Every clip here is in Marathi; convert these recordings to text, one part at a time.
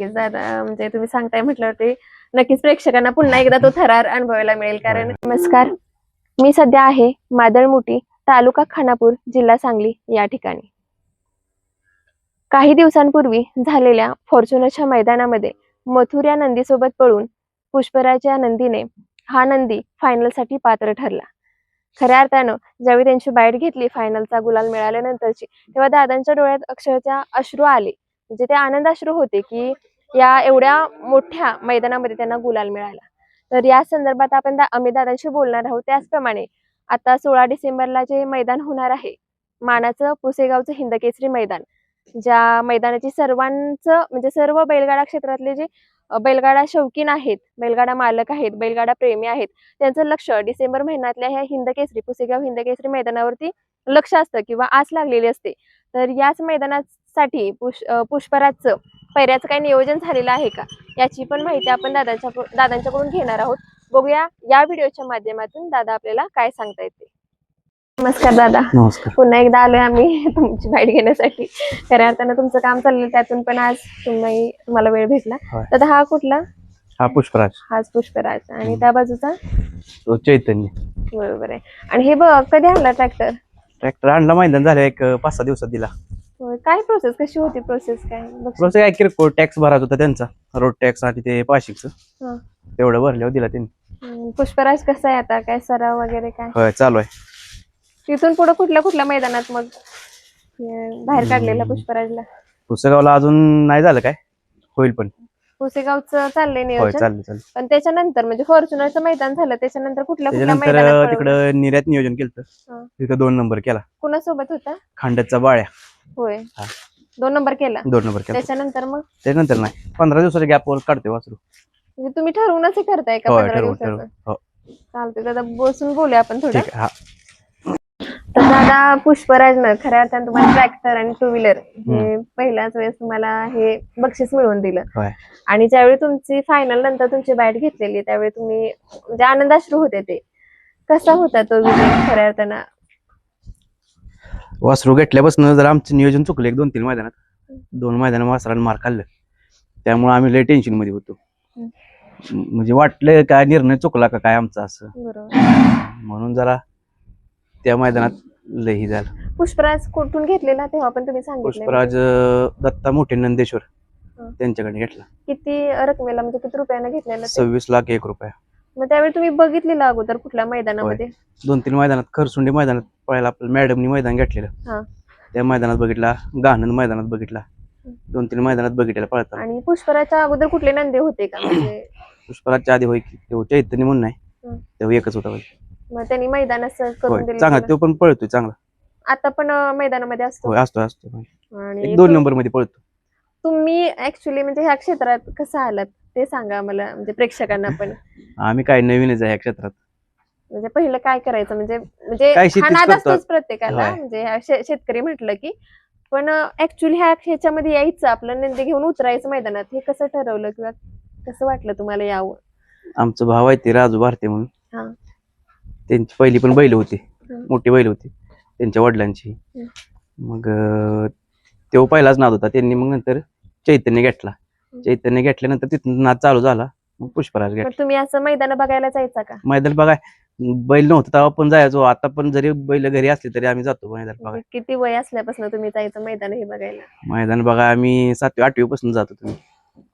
नक्कीच दादा म्हणजे तुम्ही सांगताय म्हटल्यावरती नक्कीच प्रेक्षकांना पुन्हा एकदा तो थरार अनुभवायला मिळेल. कारण नमस्कार. मी सध्या आहे मादळमुठी तालुका खानापूर जिल्हा सांगली या ठिकाणी. काही दिवसांपूर्वी झालेल्या फॉर्च्युनरच्या मैदानामध्ये मथुर या नंदीसोबत पळून पुष्पराज या नंदीने हा नंदी फायनलसाठी पात्र ठरला. खऱ्या अर्थानं ज्यावेळी त्यांची बाईट घेतली फायनलचा गुलाल मिळाल्यानंतरची तेव्हा दादांच्या डोळ्यात अक्षरशः अश्रू आले. म्हणजे ते आनंदाश्रू होते की या एवढ्या मोठ्या मैदानामध्ये त्यांना गुलाल मिळाला. तर या संदर्भात आपण दा अमित दादांशी बोलणार आहोत. त्याचप्रमाणे आता सोळा डिसेंबरला जे मैदान होणार आहे मानाचं पुसेगावचं हिंदकेसरी मैदान ज्या मैदानाची सर्वांचं म्हणजे सर्व बैलगाडा क्षेत्रातले जे बैलगाडा शौकीन आहेत बैलगाडा मालक आहेत बैलगाडा प्रेमी आहेत त्यांचं लक्ष डिसेंबर महिन्यातल्या ह्या हिंदकेसरी पुसेगाव हिंदकेसरी मैदानावरती लक्ष असतं किंवा आस लागलेली असते. तर याच मैदानात मैदानासाठी पुष पुष्पराजचं पैऱ्याचं काही नियोजन झालेलं आहे का? याची पण माहिती आपण दादांच्या दादांच्याकडून घेणार आहोत. बघूया या व्हिडिओच्या माध्यमातून दादा आपल्याला काय सांगता येते. नमस्कार दादा. नमस्कार. पुन्हा एकदा आलोय आम्ही तुमची बाईट घेण्यासाठी. खऱ्या अर्थानं तुमचं काम चाललं त्यातून पण आज तुम्ही तुम्हाला वेळ भेटला. तर हा कुठला? हा पुष्पराज. हाच पुष्पराज. आणि. त्या बाजूचा? तो चैतन्य. बरोबर आहे. आणि हे बघ कधी आणला ट्रॅक्टर? ट्रॅक्टर आणला मैदान झालं एक पाच सहा दिवसात दिला. काय प्रोसेस कशी होती प्रोसेस काय? प्लस काय किरकोळ टॅक्स भरायचा होता त्यांचा. रोड टॅक्स आणि ते पाशिकचं हा. तेवढं भरल्यावर दिला त्यांनी. हम्म, पुष्पराज कसा आहे आता? काय सराव वगैरे काय? होय चालू आहे. तिथून पुढे कुठल्या कुठल्या मैदानात मग? अं, बाहेर काढलेला. पुष्पराजला? पुस्तकावला अजून नाही झालं काय? होईल पण. पुसेगावचं चाललंय होय नियोजन चाललं चाललं पण त्याच्यानंतर म्हणजे फॉर्च्युनरचं मैदान झालं त्याच्यानंतर कुठल्या कुठल्या मैदानात पळवलं? तिकडं निर्यात नियोजन केलं हा. तिथं दोन नंबर केला. कुणासोबत होता? खांड्याचा बाळ्या. होय. हा. दोन नंबर केला. दोन नंबर केला. त्याच्यानंतर मग? त्याच्यानंतर नाही. पंधरा दिवसाच्या गॅपवर काढते वासरू. म्हणजे तुम्ही ठरवूनच हे करताय का होय पंधरा ठरवून ठरवून दिवसाचं हो. चालतंय. दादा बसून बोलूया आपण थोडं. ठीक आहे हा. तर दादा पुष्पराजनं खऱ्या अर्थानं तुम्हाला ट्रॅक्टर आणि टू व्हीलर हे पहिल्याच वेळेस तुम्हाला हे बक्षीस मिळवून दिलं. होय. आणि ज्यावेळी तुमची फायनल नंतर तुमची बॅट घेतलेली त्यावेळी तुम्ही म्हणजे आनंदाश्रू होते ते. कसा होता तो विजय खऱ्या अर्थानं? वासरू घेतल्यापासून जर आमचं नियोजन चुकलं एक दोन तीन मैदानात दोन मैदान वासरानं मार खाल्लं. त्यामुळे आम्ही लय टेन्शनमध्ये होतो. म्हणजे वाटलं काय निर्णय चुकला का काय आमचा असं. म्हणून जरा त्या मैदानात लई झालं. पुष्पराज कुठून घेतलेला तेव्हा पण तुम्ही सांगितलं पुष्पराज दत्ता मोठे नंदेश्वर. त्यांच्याकडे घेतला. किती रकमेला म्हणजे किती रुपयानं घेतलेला ते? सव्वीस लाख एक रुपया. मग त्यावेळी तुम्ही बघितलेलं अगोदर कुठल्या मैदानामध्ये? दोन तीन मैदानात खरसुंडी मैदानात पळायला आपलं मॅडमनी मैदान. घेतलेलं. त्या मैदानात बघितला गाणन मैदानात बघितला. दोन तीन मैदानात बघितलेला पळताना. आणि पुष्पराच्या अगोदर कुठले नंदी होते का? म्हणजे पुष्पराजच्या आधी होय की तो चैतन्य म्हणून नाही. तेव्हा एकच होता होय. मग त्यांनी मैदान असं करून होय दिलं चांगला? तो पण पळतोय चांगला. आता पण मैदानामध्ये असतो? होय असतो असतो होय. आणि एक दोन नंबरमध्ये पळतो. तुम्ही ऍक्च्युली म्हणजे ह्या क्षेत्रात कसं आलात? ते सांगा मला म्हणजे प्रेक्षकांना पण. आम्ही काय नवीनच आहे या क्षेत्रात. म्हणजे पहिलं काय करायचं? म्हणजे म्हणजे काय हा शेतीच नाद करतो. असतोच प्रत्येकाला. होय. म्हणजे शे- शेतकरी म्हटलं की पण ऍक्च्युली ह्या ह्याच्यामध्ये यायचं. आपलं नंदी घेऊन उतरायचं मैदानात. हे कसं ठरवलं किंवा कसं वाटलं तुम्हाला यावं? आमचं भाव आहे ते राजू भारते हा. म्हणून त्यांची पहिली पण बैल होती. मोठी बैल होती. त्यांच्या वडिलांची. मग अं, तो पहिलाच नाद होता. त्यांनी मग नंतर चैतन्य घेतला. चैतन्य घेतल्यानंतर तिथून नाद चालू झाला. मग पुष्पराज घेतला. मग तुम्ही असं मैदान बघायला जायचा का? मैदान बघाय बैल नव्हतं तेव्हा पण जायचो. आता पण जरी बैल घरी असली तरी आम्ही जातो मैदान म्हणजे किती वय असल्यापासून तुम्ही जायचं मैदान हे बघायला? मैदान बघा आम्ही सातवी आठवी पासून जातो तुम्ही.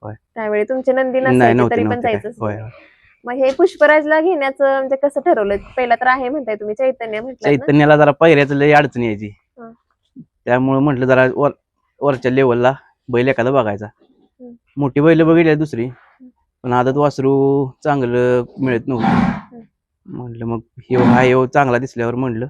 त्यावेळी तुमचे नंदी नाही नव्हते तरी पण नव्हते काय. जायचं होय होय. मग हे पुष्पराजला घेण्याचं म्हणजे कसं ठरवलं? पहिला तर आहे म्हणताय तुम्ही चैतन्य म्हटलं चैतन्याला जरा पहिऱ्याचं लय अडचण यायची. हं. त्यामुळे म्हटलं जरा वर वरच्या लेवलला बैल एखादा बघायचा. मोठी बैल बघितली दुसरी. पण आदत वासरू चांगलं मिळत नव्हतं. म्हटलं मग ह्यो हा ह्यो चांगला दिसल्यावर म्हटलं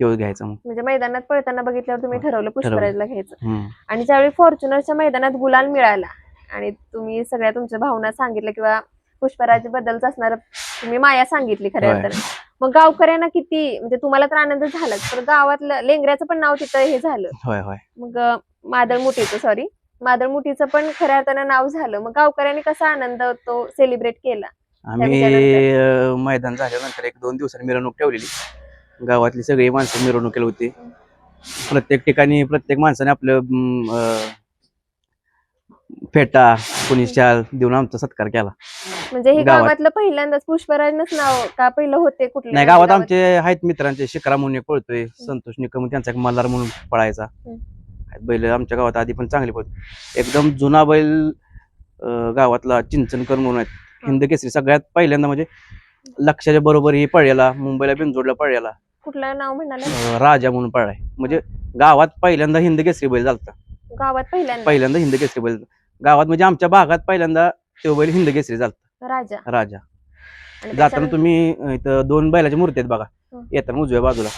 ह्यो घ्यायचा मग. म्हणजे मैदानात पळताना बघितल्यावर तुम्ही ठरवलं पुष्पराजला घ्यायचं. हम्म. आणि ज्यावेळी फॉर्च्युनरच्या मैदानात गुलाल मिळाला आणि तुम्ही सगळ्या तुमच्या भावना सांगितल्या किंवा पुष्पराज बद्दलच असणार तुम्ही माया सांगितली खऱ्या होय. अर्थाने. मग गावकऱ्यांना किती म्हणजे तुम्हाला तर आनंद झालाच तर गावातलं लेंगऱ्याचं पण नाव तिथं हे झालं. होय होय. मग अं, मादळमुठीचं सॉरी मादळमुठीचं पण खऱ्या अर्थानं नाव झालं. मग गावकऱ्यांनी कसा आनंद तो सेलिब्रेट केला? आम्ही? अं, मैदान झाल्यानंतर एक दोन दिवसांनी मिरवणूक ठेवलेली. गावातली सगळी माणसं मिरवणुकीला होती. प्रत्येक ठिकाणी प्रत्येक माणसाने आपलं अं, अं, फेटा कोणी शाल देऊन आमचा सत्कार केला. म्हणजे हे गावात. गावातलं पहिल्यांदाच पुष्पराजनच नाव का पहिलं होते कुठले? नाही गावात आमचे आहेत मित्रांचे शिकरा म्हणून एक पळतोय संतोष निकम त्यांचा एक मल्हार म्हणून पळायचा. हम्म. बैल आमच्या गावात आधी पण चांगले पळतो. एकदम जुना बैल अं, गावातला चिंचनकर म्हणून आहेत. हिंद केसरी सगळ्यात पहिल्यांदा म्हणजे लक्षाच्या बरोबर ही पळलेला मुंबईला बिनजोडला पळलेला कुठलं नाव म्हणाला अं, राजा म्हणून पळलाय. म्हणजे गावात पहिल्यांदा हिंद केसरी बैल झालता. गावात पहिल्यांदा? पहिल्यांदा हिंद केसरी बैल गावात म्हणजे आमच्या भागात पहिल्यांदा तो बैल हिंद केसरी झालता. राजा. राजा. आणि जाताना त्याच्यानंतर तुम्ही अं, इथं दोन बैलाच्या मूर्ती आहेत बघा. हं. येताना उजव्या बाजूला.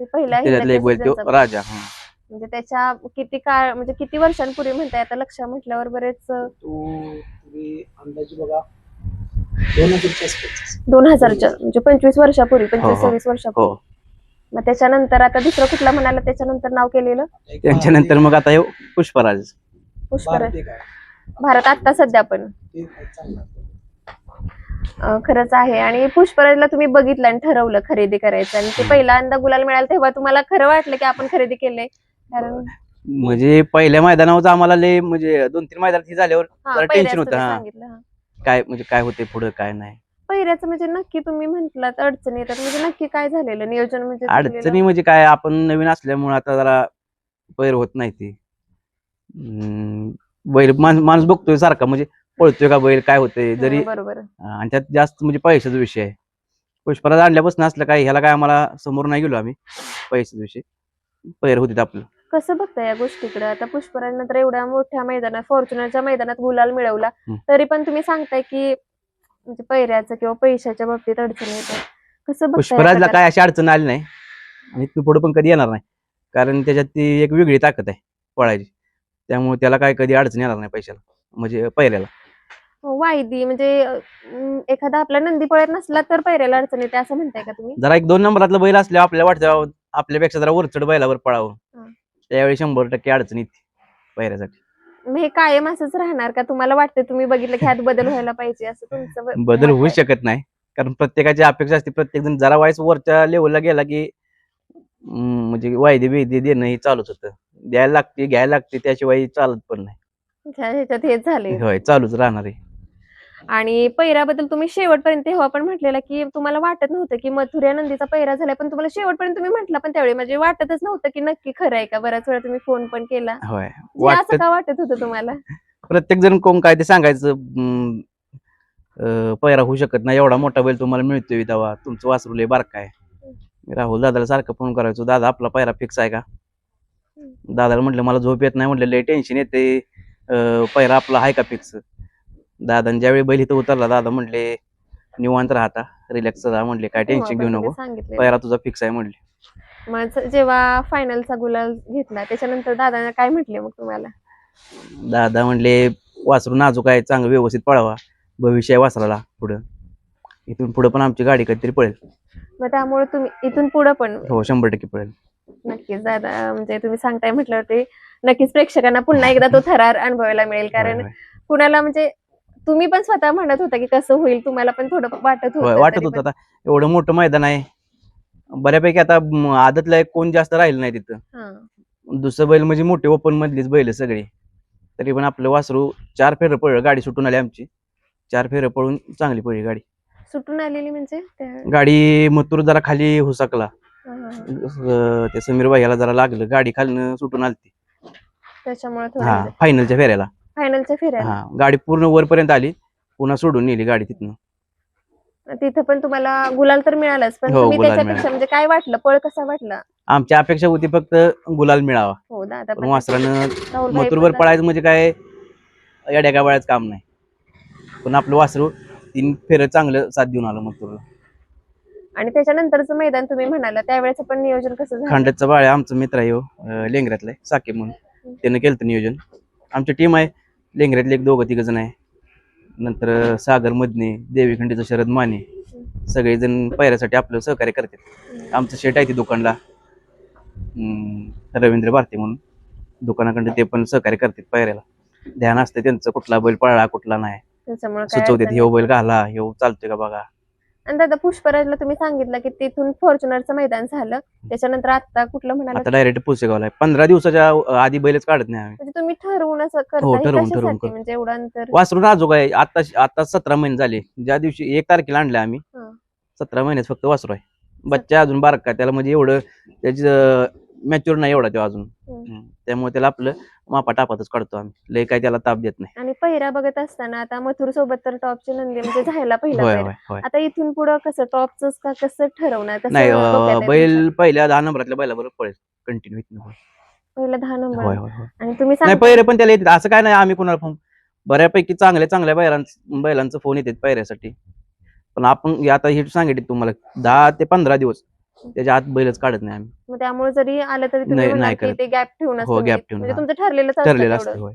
ते पहिला त्याच्यातला एक बैल तो राजा हं. म्हणजे त्याच्या किती काळ म्हणजे किती वर्षांपूर्वी म्हणताय? आता लक्ष म्हटल्यावर बरेच अं, तो तुम्ही अंदाजे बघा. दोन हजारच्या आसपास. दोन हजारच्या म्हणजे पंचवीस वर्षापूर्वी पंचवीस हो. सव्वीस वर्षापूर्वी. हो. मग त्याच्यानंतर आता दुसरं कुठला म्हणाला त्याच्यानंतर नाव केलेलं? एक त्यांच्यानंतर मग आता हे पुष्पराज. पुष्कर भारत आता सध्या पण. ते चांगलं आहे. अं, खरंच आहे. आणि पुष्पराजला तुम्ही बघितलं आणि ठरवलं खरेदी करायचं. आणि ते पहिल्यांदा गुलाल मिळाला तेव्हा तुम्हाला खरं वाटलं की आपण खरेदी केलंय. कारण म्हणजे पहिल्या मैदानावर आम्हाला लय म्हणजे दोन तीन मैदानात हे झाल्यावर जरा टेन्शन होतं, हा. काय म्हणजे काय होते पुढे काय नाही. पहिल्याचं म्हणजे नक्की तुम्ही म्हंटलात अडचणी येतात म्हणजे नक्की काय झालेलं? नियोजन म्हणजे? अडचणी म्हणजे काय आपण नवीन असल्यामुळे आता जरा पैर होत नाही ती. हम्म, बैल माणूस माणूस बघतोय सारखा म्हणजे पळतोय का बैल काय होतंय जरी बरोबर. आणि त्यात जास्त म्हणजे पैशाचा विषय आहे. पुष्पराज आणल्यापासून असलं काय ह्याला काय आम्हाला समोर नाही गेलो आम्ही पैशाचा विषय. पैर होते आपलं. कसं बघताय या गोष्टीकडे? आता पुष्पराज नंतर एवढ्या मोठ्या मैदानात फॉर्च्युनरच्या मैदानात गुलाल मिळवला. तरी पण तुम्ही सांगताय की म्हणजे पैऱ्याचं किंवा पैशाच्या बाबतीत अडचणी येतात कसं पुष्पराजला काय अशी अडचण आली नाही. आणि तू पुढे पण कधी येणार नाही. कारण त्याच्यात ती एक वेगळी ताकद आहे पळायची. त्यामुळे त्याला काय कधी अडचण येणार नाही पैशाला म्हणजे पहिल्याला वायदी म्हणजे अं, एखादा आपला नंदी पळत नसला तर पैऱ्याला अडचण येते असं म्हणताय का तुम्ही? जरा एक दोन नंबरातलं बैल असल्यावर आपल्याला वाटतं आपल्यापेक्षा जरा वरचढ बैलावर पळावं. हा. त्यावेळी शंभर टक्के अडचण येते पहिऱ्यासाठी. मग हे कायम असंच राहणार का? तुम्हाला वाटतं तुम्ही बघितलं की ह्यात बदल व्हायला पाहिजे असं तुमचं ब- बदल होऊ? शकत नाही. कारण प्रत्येकाची अपेक्षा असते प्रत्येक जण जरा वाईस वरच्या लेवलला गेला की म्हणजे वायदे बियदे देणं हे चालूच होतं. द्यायला लागते घ्यायला लागते त्याशिवाय चालत पण नाही. ह्या- ह्याच्यात हेच झाले होय चालूच राहणार आहे. आणि पैराबद्दल तुम्ही शेवटपर्यंत तेव्हा पण म्हटलेलं की तुम्हाला वाटत नव्हतं की मथुरा नंदीचा पैरा झालाय पण तुम्हाला शेवटपर्यंत तुम्ही म्हटलं पण त्यावेळी म्हणजे वाटतच नव्हतं की नक्की खरं आहे का? बऱ्याच वेळा तुम्ही फोन पण केला. होय. म्हणजे असं वाटत का वाटत होतं तुम्हाला? प्रत्येक जण कोण काय ते सांगायचं अं, अं, पैरा होऊ शकत नाही एवढा मोठा बैल तुम्हाला मिळतोय तेव्हा तुमचं वासरू लय बारका आहे. मी राहुल दादाला सारखं फोन करायचो दादा आपला पैरा फिक्स आहे का? दादाला म्हटलं मला झोप येत नाही. म्हटलं लय टेन्शन येते अं, पैरा आपला आहे का फिक्स दादा ज्यावेळी बैल इथं उतरला दादा म्हटले निवांत राहता रिलॅक्स राहा म्हटले काय टेन्शन पण घेऊ नको. पैरा तुझा फिक्स आहे म्हटले मग जेव्हा फायनलचा गुलाल घेतला त्याच्यानंतर दादाने काय म्हटले मग तुम्हाला? दादा म्हणले वासरू नाजूक आहे चांगलं व्यवस्थित पळावा भविष्य आहे वासराला पुढं. इथून पुढं पण आमची गाडी कधीतरी पळेल. मग त्यामुळे तुम्ही इथून पुढे पण? हो शंभर टक्के पळेल. नक्कीच दादा म्हणजे तुम्ही सांगताय म्हटल्यावरती नक्कीच प्रेक्षकांना पुन्हा एकदा तो थरार अनुभवायला मिळेल. कारण. कुणाला म्हणजे तुम्ही पण स्वतः म्हणत होता की कसं होईल तुम्हाला पण थोडं वाटत होय होतं वाटत तरी होतं पण. आता. एवढं मोठं मैदान आहे. बऱ्यापैकी आता म, आदतला एक कोण जास्त राहिलं नाही तिथं. हा. दुसरं बैल म्हणजे मोठे ओपन मधलीच बैल सगळी. तरी पण आपलं वासरू चार फेरं पळलं गाडी सुटून आली आमची. चार फेरं पळून चांगली पळली गाडी. सुटून आलेली म्हणजे त्या- गाडी मथुर जरा खाली हुसकला हा, हा, हा. अं, ते समीर भाईला जरा लागलं गाडी खालनं सुटून आलती. त्याच्यामुळे हा फायनलच्या फेऱ्याला. फायनलच्या हा गाडी पूर्ण वरपर्यंत आली पुन्हा सोडून नेली गाडी तिथनं. तिथं पण तुम्हाला गुलाल तर मिळालाच पण हो, तुम्ही गुलाल त्याच्यापेक्षा म्हणजे काय वाटलं? पळ कसा वाटला? आमची अपेक्षा होती फक्त गुलाल मिळावा. हो दादा पण पण वासरानं पण पळायचं म्हणजे काय येड्या गावाळ्याचं काम नाही. पण आपलं वासरू तीन फेरं चांगलं साथ देऊन आलं मथुरला. आणि त्याच्यानंतरचं मैदान तुम्ही म्हणाला त्यावेळेच पण नियोजन कसं झालं? खांडचा बाळ्या आमचा मित्र आहे हो, अं, लेंगऱ्यातला आहे, साकेब म्हणून. त्यानं केलं नियोजन. आमची टीम आहे लेंगऱ्यातले एक दोघं तिघ जण आहे. नंतर सागर मदने देवीखंडीचं शरद माने सगळेजण पायऱ्यासाठी आपलं सहकार्य करतात. आमचं शेट आहे ते दुकानला. रवींद्र भारती म्हणून दुकानाकडे ते पण सहकार्य करतात पायऱ्याला. ध्यान असते त्यांचं कुठला बैल पळला कुठला नाही. सुचवतात ह्यो बैल घाला ह्यो चालतोय का बघा. आणि दादा पुष्पराजला तुम्ही सांगितलं की तिथून फॉर्च्युनरचं मैदान झालं. त्याच्यानंतर आता कुठलं म्हणाला आता डायरेक्ट पुसेगावला आहे. पंधरा दिवसाच्या आधी बैलच काढत नाही आम्ही. म्हणजे तुम्ही ठरवून असं करता हो, हे ठरवून- कशासाठी? करतो. म्हणजे एवढं अंतर? वासरून नाजूक आहे. आता आता सतरा महिने झाले. ज्या दिवशी एक तारखेला आणले आम्ही. हा. सतरा महिन्यात फक्त वासरू आहे. बच्चा अजून बारका त्याला म्हणजे एवढं त्याची मॅच्युअर नाही एवढा तो अजून. हम्म. त्यामुळे त्याला आपलं मापा टापातच काढतो आम्ही. लय काय त्याला ताप देत नाही. आणि पहिरा बघत असताना आता मथुर सोबत तर टॉपची नंदी म्हणजे झायला पहिला होय पहिरा. होय होय. आता इथून पुढं कसं टॉपच का कसं ठरवणार? कसं नाही डोक्यात अं, आहे बैल तुमच्या? पहिल्या दहा नंबरातल्या बैलाबरोबर पळेल. कंटिन्यू पहिला दहा नंबर. होय होय आणि तुम्ही नाही सांगता पैरे पण त्याला येतात. असं काय नाही आम्ही कोणाला फोन बऱ्यापैकी चांगल्या चांगल्या बैलांच बैलांचं फोन येतात पैऱ्यासाठी पण आपण हे आता हे सांगितले तुम्हाला दहा ते पंधरा दिवस. त्याच्या आत बैलच काढत नाही आम्ही मग त्यामुळे जरी आलं तरी तुम्ही नाही- की करत. ते गॅप ठेवून हो, gap ठेवून, म्हणजे हा. तुमचं ठरलेलं ठरलेलं असतं असतं तेवढं. होय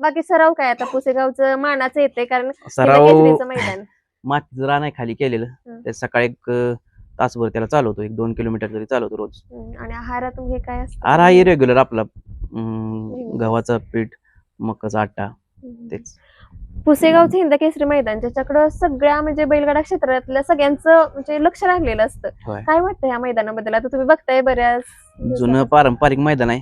बाकी सराव काय आता पुसेगावचं मानाचं येते कारण सराव केसरीचं मैदान मातीचं रान आहे खाली केलेलं हम्म. त्या सकाळी एक अं, तासभर त्याला चालवतो एक दोन किलोमीटर तरी चालवतो रोज हम्म, आणि आहारातून हे काय असतं आर रेग्युलर आपला अं. गव्हाचा पीठ मकाचा आटा हम्म. तेच पुसेगावचं हिंद केसरी मैदान ज्याच्याकडं सगळ्या म्हणजे बैलगाडा क्षेत्रातल्या सगळ्यांचं म्हणजे लक्ष लागलेलं असतं. होय. काय वाटतं या मैदानाबद्दल? आता तुम्ही बघताय बऱ्याच जुनं पारंपरिक मैदान आहे.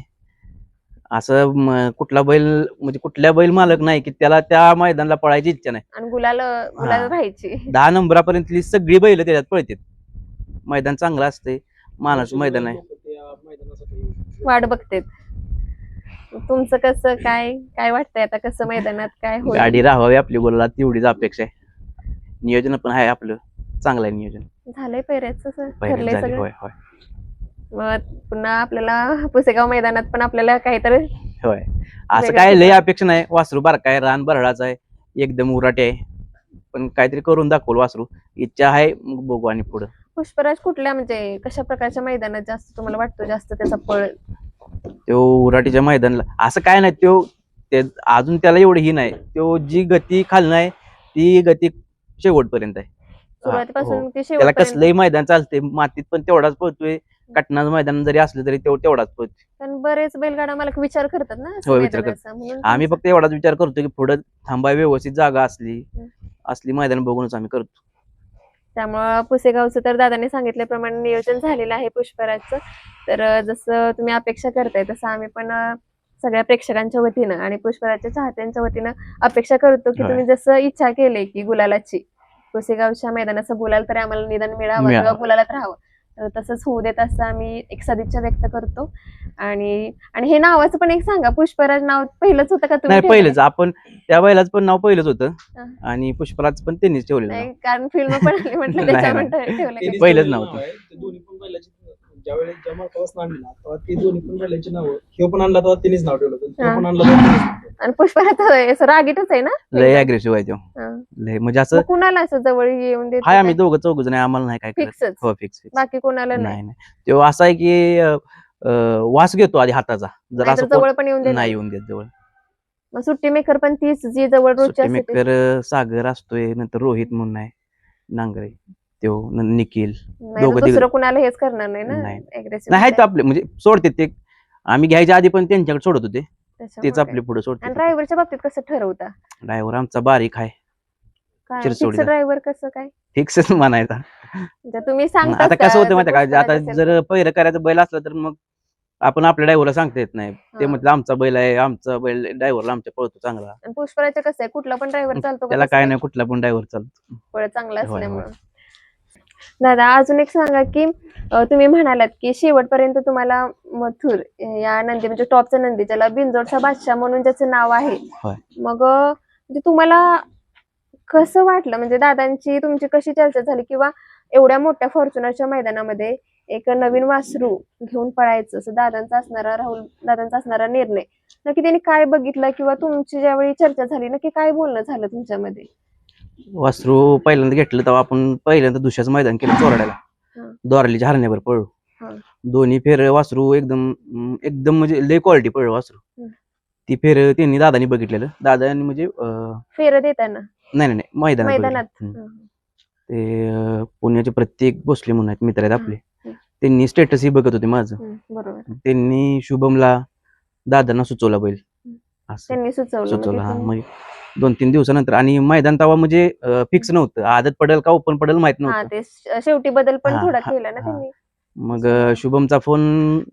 असं म- कुठला बैल म्हणजे कुठल्या बैल मालक नाही की त्याला त्या मैदानाला पळायची इच्छा नाही. आणि गुलाल गुलाल हा. राहायची. दहा नंबरापर्यंतली सगळी बैल त्याच्यात पळतात मैदान चांगलं असते मानाचं मैदान आहे. वाट बघतेत. तुमचं कसं काय काय वाटतंय आता? कसं मैदानात काय होईल? गाडी राहावी आपली बोलायला तेवढीच अपेक्षा आहे. नियोजन पण आहे आपलं. चांगलं आहे नियोजन. झालंय पेरेच ठरलंय झाली सगळं? होय होय. मग पुन्हा आपल्याला पुसेगाव मैदानात पण आपल्याला काहीतरी होय. असं वेगळं काय लय. अपेक्षा नाही. वासरू बारका आहे रान बरडाचं आहे एकदम उराटे आहे. पण काहीतरी करून दाखवलं वासरू. इच्छा आहे मग बघू आणि पुढं. पुष्पराज कुठल्या म्हणजे कशा प्रकारच्या मैदानात जास्त तुम्हाला वाटतो जास्त त्याचा पळ तो उराटीच्या मैदानाला. असं काय नाही तो ते अजून त्याला एवढं ही नाही. तो जी गती खालनं आहे ती गती शेवटपर्यंत आहे. हा, सुरुवातीपासून हो. ते त्याला शेवटपर्यंत. कसलंही मैदान चालते मातीत पण तेवढाच पळतोय. कटनाचं मैदान जरी असलं तरी तो तेवढाच पळतोय. कारण बरेच बैलगाडा मला विचार करतात ना असं विचार मैदानाचा. म्हणून आम्ही फक्त एवढाच विचार करतो की पुढं थांबाय व्यवस्थित जागा असली हम्म. असली मैदान बघूनच आम्ही करतो. त्यामुळं पुसेगावचं तर दादाने सांगितल्याप्रमाणे नियोजन झालेलं आहे पुष्पराजचं तर जसं तुम्ही अपेक्षा करताय तसं आम्ही पण सगळ्या प्रेक्षकांच्या वतीनं आणि पुष्पराजच्या चाहत्यांच्या वतीनं अपेक्षा करतो की. तुम्ही जसं इच्छा केली की गुलालाची पुसेगावच्या मैदानाचं गुलाल तरी आम्हाला निदान मिळावं मिळावं. किंवा गुलालात राहावं तर तसंच होऊ देत असं आम्ही एक सदिच्छा व्यक्त करतो आणि आणि हे नावाचं पण एक सांगा पुष्पराज नाव पहिलंच होतं का तुम्ही नाही? पहिलेच आपण त्या बैलाचं पण नाव पहिलंच होतं. आणि पुष्पराज पण त्यांनीच ठेवलेलं नाव. नाही कारण फिल्म पण आली म्हटलं नाही, नाही. ठेवलं का? पहिलंच नाव नाव आहे. ते दोन्ही पण बैलाची ज्यावेळेस ज्या मार्कापासून आणला तेव्हा ते दोन्ही पण बैलाची नाव ह्यो पण आणला तेव्हा त्यांनीच नाव ठेवलं होतं हा. तो पण आणला तेव्हा त्यांनीच नाव ठेवलं. आणि पुष्पराज असं रागीटच आहे ना? लय अग्रेसिव्ह आहे तो. हा. लय म्हणजे असं मग कुणाला असं जवळ येऊन देत हाय आम्ही दोघं चौघ जण आहे, आम्हाला नाही काय करत. फिक्सच हो फिक्स बाकी कोणाला नाही नाही. नाही. तो असा आहे की अं, अं, वास घेतो आधी हाताचा. जर नाहीतर असं जवळ पण येऊन देत नाही येऊन देत जवळ. मग सुट्टी मेकर पण तीच जी जवळ रोजची सुट्टी असते ती. मेकर सागर असतोय नंतर रोहित म्हणून आहे नांगरे. तो न- निखिल. नाही दोघं तर तिघं- दुसरं कुणाला हेच करणार नाही ना? नाही. aggressive नाही आहेत होते. आपले म्हणजे सोडते ते. आम्ही घ्यायच्या आधी पण त्यांच्याकडे सोडत होते. त्याच्यामुळे तेच. आपले पुढे सोडते आणि ड्रायव्हरच्या बाबतीत कसं ठरवता? ड्रायव्हर आमचा बारीक आहे. ड्रायव्हर कसं काय? फिक्सच म्हणायचा. तुम्ही सांगता आता कसं होतं माहिती का? आता जर पहिलं करायचं बैल असलं तर मग आपण आपल्या ड्रायव्हरला सांगता येत नाही. ते म्हटलं आमचा बैल आहे आमचा बैल ड्रायव्हरला आमच्या पळतो चांगला. पुष्पराचं कसं आहे कुठला पण ड्रायव्हर चालतो का त्याला काय? नाही कुठला पण ड्रायव्हर चालतो. चांगलं होय, होय. असल्यामुळं. दादा अजून एक सांगा की अं, तुम्ही म्हणालात की शेवटपर्यंत तुम्हाला मथुर या नंदी म्हणजे टॉपचा नंदी ज्याला बिंजोडचा बादशाह म्हणून ज्याचं नाव आहे होय. मग अं, म्हणजे तुम्हाला कसं वाटलं? म्हणजे दादांची तुमची कशी चर्चा झाली? किंवा एवढ्या मोठ्या फॉर्च्युनरच्या मैदानामध्ये एक नवीन वासरू घेऊन पळायचं असं दादांचा असणारा राहुल दादांचा असणारा निर्णय नक्की त्यांनी काय बघितलं? किंवा तुमची ज्यावेळी चर्चा झाली नक्की काय बोलणं झालं तुमच्यामध्ये? वासरू पहिल्यांदा घेतलं तेव्हा आपण पहिल्यांदा दुसऱ्याचं मैदान केलं चोरड्याला. हा. दोरालीच्या हरण्यावर पळू. हा. दोन्ही फेर वासरू एकदम एकदम म्हणजे लय क्वालिटी पळलं वासरू. ती फेर त्यांनी दादानी बघितलेलं. दादानी म्हणजे फेर देताना? नाही नाही नाही मैदानात. हं. ते पुण्याचे प्रत्येक भोसले म्हणून आहेत मित्र आहेत आपले. त्यांनी स्टेटसही बघत होते माझं. हं, त्यांनी शुभमला दादांना सुचवला बैल. असं. त्यांनी सुचवलं दोन तीन दिवसानंतर. आणि मैदान तवा म्हणजे फिक्स नव्हतं. आदत पडेल का ओपन पडेल माहीत हा नव्हतं. ते शेवटी बदल पण हा, थोडा हा, केला ना हा. त्यांनी. मग अं, शुभमचा फोन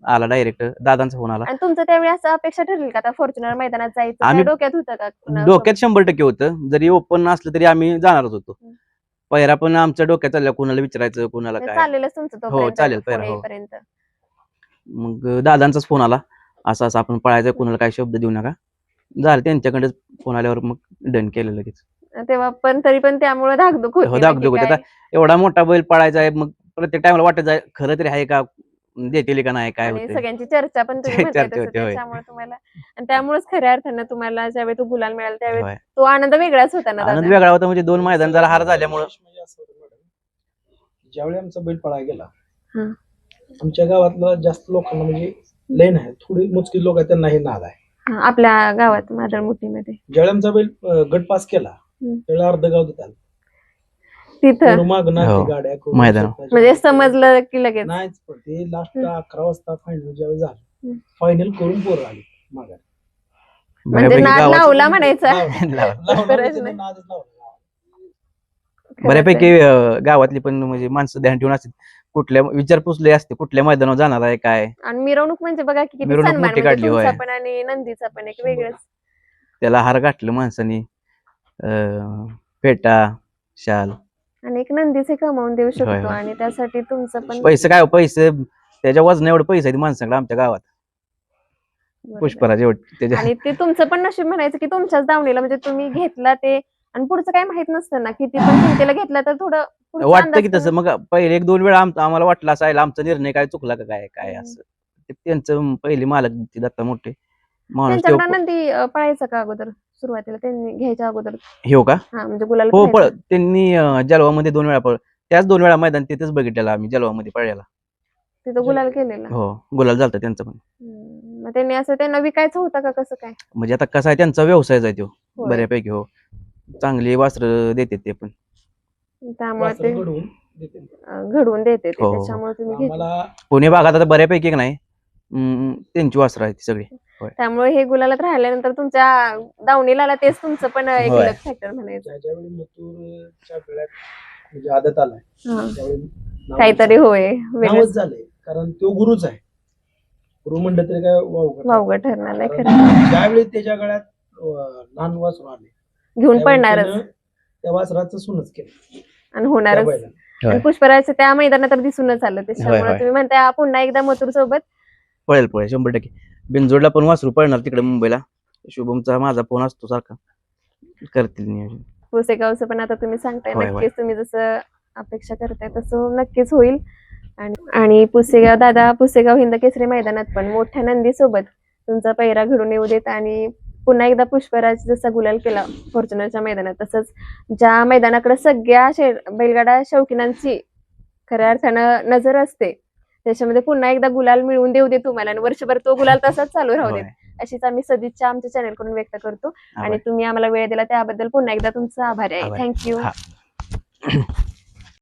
आला डायरेक्ट दादांचा फोन आला. आणि तुमचं त्यावेळी असं अपेक्षा ठरली का? आता फॉर्च्युनर मैदानात जायचं काय? आम्ही- डोक्यात होतं का डोक्यात शंभर टक्के होतं. जरी ओपन असलं तरी आम्ही जाणारच होतो. हम्म. पहिरा पण आमच्या डोक्यात चालल्या. कुणाला विचारायचं कुणाला म्हणजे काय. तुमचं हो, तोपर्यंत. चालेल, फोन पहिला, हो. येईपर्यंत. मग दादांचाच फोन आला. असं असं आपण पळायचं. कुणाला काय शब्द देऊ नका. झालं त्यांच्याकडेच फोन आल्यावर मग डन केलं लगेच तेव्हा पण तरी पण त्यामुळे धाकधूक हो, ना की धाकधूक होती. काय. एवढा मोठा बैल पळायचा आहे मग प्रत्येक टाइमला वाटत जाय खरं तरी आहे का देतील का नाही काय आणि होते सगळ्यांची चर्चा पण तुम्ही म्हणताय चर्चा तसं होती, होय. त्याच्यामुळे तुम्हाला आणि त्यामुळेच खऱ्या अर्थानं तुम्हाला ज्यावेळी तो गुलाल मिळाला त्यावेळी होय. तो आनंद वेगळाच होता ना आनंद दादा वेगळा होता म्हणजे दोन मैदान जरा हार झाल्यामुळं विशेष म्हणजे असं होतं मॅडम, ज्यावेळी आमचा बैल पळायला गेला हं. आमच्या गावातला जास्त लोकांना म्हणजे लेन आहे थोडी मोजकी लोक आहेत त्यांना हे नाद आहे आपल्या गावात मादळमुठीमध्ये ज्यावेळी आमचा बैल अं, गट पास केला हं. त्यावेळी अर्ध गाव देतात तिथं मागणार हो. गाड्या करून मैदान. स्वतःच्या- म्हणजे समजलं की लगेच नाहीच पण ते लास्ट अकरा वाजता फायनल ज्यावेळी झालं हं. फायनल करून पोरं आली माघारी म्हणजे बऱ्यापैकी नाद गावात- लावला म्हणायचं लावला. लावला. लावला खरंच म्हणजे नाही. नादच लावला. बऱ्यापैकी अं, गावातली पण म्हणजे माणसं ध्यान ठेवून असतात कुठल्या विचारपूस लय असते कुठल्या मैदानावर जाणार आहे काय? आणि मिरवणूक म्हणजे बघा की किती मिरवणूक सन्मान मोठी म्हणजे काढली, तुमचा होय. पण आणि नंदीचा पण एक वेगळंच. त्याला हार गाठलं माणसानी. अं, फेटा शाल. आणि एक नंदीचे कमावून देऊ होय, शकतो होय. आणि त्यासाठी तुमचं पण पैसे काय हो, पैसे? त्याच्या वजन एवढे पैसे आहेत माणसाकडे आमच्या गावात. बरोबर. पुष्पराज एवढे त्याच्या आणि ते तुमचं पण नशीब म्हणायचं की तुमच्याच दावणीला म्हणजे तुम्ही घेतला ते आणि पुढचं काय माहीत नसतं ना किती पण किमतीला घेतला तर थोडं पुढचा वाटतं अंदाज की तसं. मग पहिले एक दोन वेळा आम- आम्हाला वाटलं असायला आमचा निर्णय काय चुकला का काय काय हम्म. असं. ते त्यांचं पहिली मालक ते दत्ता मोठे. माणूस त्यांच्याकडे तेव्हा- नंदी अं, पळायचा का अगोदर सुरुवातीला? त्यांनी घ्यायच्या अगोदर? हो का? हा म्हणजे गुलाल हो. पळ त्यांनी अं, जलवामध्ये दोन वेळा पळ त्याच दोन वेळा मैदान तिथेच बघितलेलं आम्ही जलवामध्ये पळलेला तिथं गुलाल केलेला. हो गुलाल झालता त्यांचा पण. हम्म. मग त्यांनी असं त्यांना विकायचं होतं का कसं काय? म्हणजे आता कसा आहे त्यांचा व्यवसायच आहे तो होय. बऱ्यापैकी हो. चांगली वस्त्र देते ते पण त्यामुळे वासरं ते घडवून देते. अं, घडवून देते ते हो, हो. त्याच्यामुळे तुम्ही घेतलं आम्हाला पुणे भागात आता बऱ्यापैकी का नाही अं, त्यांची वस्त्र आहेत सगळी त्यामुळे हे गुलालात राहिल्यानंतर तुमच्या दावणीला तेच तुमचं पण एक होय. फॅक्टर म्हणायचं ज्या ज्यावेळी मथुरच्या वेळात म्हणजे आदत आलाय हा. त्यावेळी नावच काहीतरी. होय झालंय कारण तो गुरुच आहे गुरु म्हणलं तरी काय वावगं वावगं ठरणार नाही कारण खरं ज्यावेळी त्याच्या गळ्यात अं, लहान वासरू आले घेऊन पडणारच. त्या वासराचं सुनच केलं. आणि त्या होणारच बैलानं. आणि पुष्पराजचं त्या मैदानात तर दिसूनच आलं. त्याच्यामुळे होय. तुम्ही म्हणताय पुन्हा एकदा मथुर सोबत. पळेल पळेल. शंभर टक्के. बिनजोडला पण वासरू पळणार तिकडे मुंबईला. शुभमचा माझा फोन असतो सारखा. करतील नियोजन. पुसेगावचं पण आता तुम्ही सांगताय होय, होय. नक्कीच तुम्ही जसं अपेक्षा करताय तसं नक्कीच होईल. आणि आणि पुसेगाव दादा पुसेगाव हिंद केसरी मैदानात पण मोठ्या नंदी सोबत तुमचा पैरा घडून येऊ देत आणि पुन्हा एकदा पुष्पराज जसा गुलाल केला फॉर्च्युनरच्या मैदानात तसंच ज्या मैदानाकडे सगळ्या शे बैलगाडा शौकीनांची खऱ्या अर्थानं नजर असते त्याच्यामध्ये पुन्हा एकदा गुलाल मिळवून देऊ दे तुम्हाला आणि वर्षभर तो गुलाल तसाच चालू राहू दे. अशीच आम्ही सदिच्छा आमच्या चॅनलकडून व्यक्त करतो आणि. तुम्ही आम्हाला वेळ दिला त्याबद्दल पुन्हा एकदा तुमचा आभारी आहे. थँक्यू.